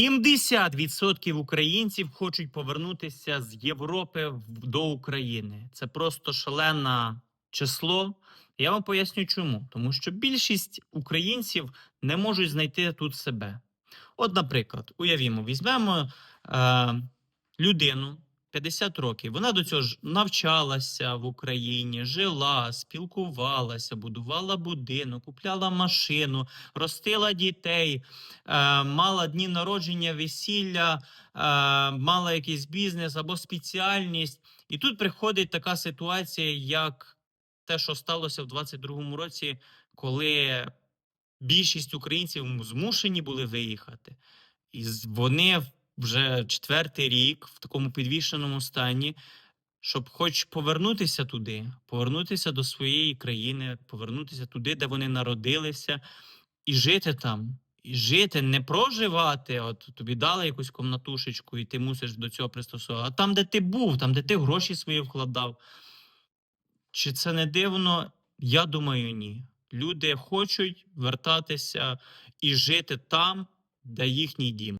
70% українців хочуть повернутися з Європи до України. Це просто шалене число. Я вам поясню чому. Тому що більшість українців не можуть знайти тут себе. От, наприклад, уявімо, візьмемо е, людину 50 років. Вона до цього ж навчалася в Україні, жила, спілкувалася, будувала будинок, купляла машину, ростила дітей, е, мала дні народження, весілля, е, мала якийсь бізнес або спеціальність. І тут приходить така ситуація, як те, що сталося в 22-му році, коли більшість українців змушені були виїхати. І вони вже четвертий рік в такому підвішеному стані, щоб хоч повернутися туди, повернутися до своєї країни, повернутися туди, де вони народилися, і жити там. І жити, не проживати. От тобі дали якусь комнатушечку, і ти мусиш до цього пристосуватися. А там, де ти був, там, де ти гроші свої вкладав. Чи це не дивно? Я думаю, ні. Люди хочуть вертатися і жити там, де їхній дім.